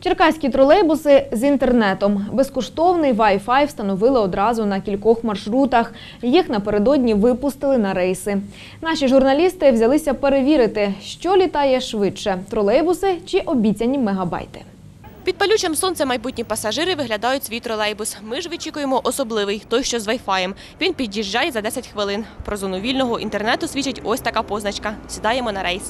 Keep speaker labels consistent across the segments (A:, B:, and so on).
A: Черкаські тролейбуси з інтернетом. Безкоштовний Wi-Fi встановили одразу на кількох маршрутах. Їх напередодні випустили на рейси. Наші журналісти взялися перевірити, що літає швидше – тролейбуси чи обіцяні мегабайти.
B: Під палючим сонцем майбутні пасажири виглядають свій тролейбус. Ми ж вичікуємо особливий, той, що з вайфаєм. Він під'їжджає за 10 хвилин. Про зону вільного інтернету свідчить ось така позначка. Сідаємо на рейс.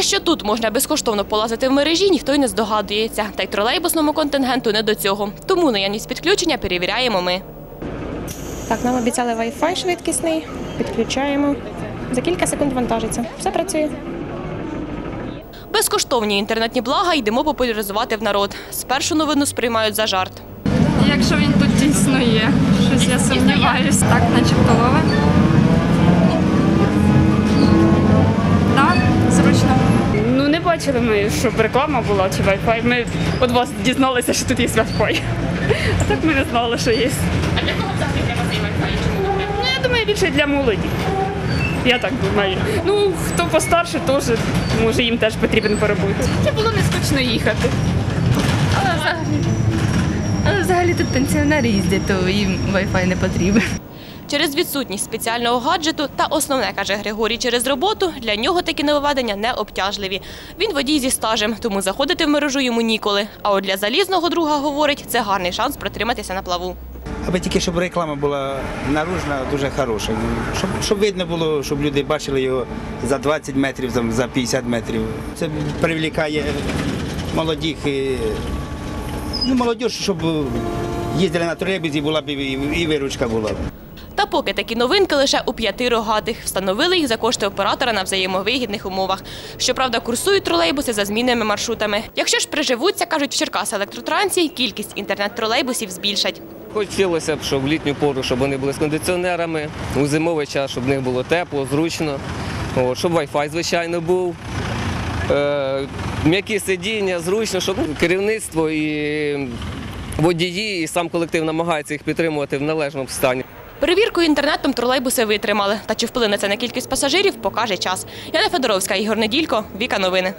B: Те, що тут можна безкоштовно полазити в мережі, ніхто й не здогадується. Та й тролейбусному контингенту не до цього. Тому наявність підключення перевіряємо ми.
C: Так, нам обіцяли Wi-Fi швидкісний. Підключаємо. За кілька секунд вантажиться. Все працює.
B: Безкоштовні інтернетні блага йдемо популяризувати в народ. Спершу новину сприймають за жарт.
D: Якщо він тут дійсно є, щось я сумніваюсь. Так, начебто лове. Так, зручно.
E: Ну не бачили ми, щоб реклама була чи Wi-Fi. Ми від вас дізналися, що тут є Wi-Fi. А так ми не знали, що є.
B: А для кого взагалі треба цей Wi-Fi?
E: Ну я думаю, більше для молоді. Я так думаю. Ну, хто постарше, теж може їм теж потрібен перебут.
F: Це було не скучно їхати. Але взагалі, але взагалі тут пенсіонери їздять, то їм Wi-Fi не потрібен.
B: Через відсутність спеціального гаджету та основне, каже Григорій, через роботу для нього такі нововведення не обтяжливі. Він водій зі стажем, тому заходити в мережу йому ніколи. А от для залізного друга, говорить, це гарний шанс протриматися на плаву.
G: Аби тільки щоб реклама була наружна, дуже хороша. Щоб, щоб видно було, щоб люди бачили його за 20 метрів, за 50 метрів. Це привлікає молодих, ну, молодь, щоб їздили на тролейбусі, була б і виручка була.
B: Та поки такі новинки лише у п'яти рогатих. Встановили їх за кошти оператора на взаємовигідних умовах. Щоправда, курсують тролейбуси за змінними маршрутами. Якщо ж приживуться, кажуть в Черкас електротрансі, кількість інтернет-тролейбусів збільшать.
H: Хотілося б, щоб в літню пору, щоб вони були з кондиціонерами, у зимовий час, щоб в них було тепло, зручно, От, щоб Wi-Fi, звичайно, був. Е, м'які сидіння, зручно, щоб керівництво і водії, і сам колектив намагається їх підтримувати в належному стані.
B: Перевіркою інтернетом тролейбуси витримали. Та чи вплине це на кількість пасажирів, покаже час. Яна Федоровська, Ігор Неділько, Віка Новини.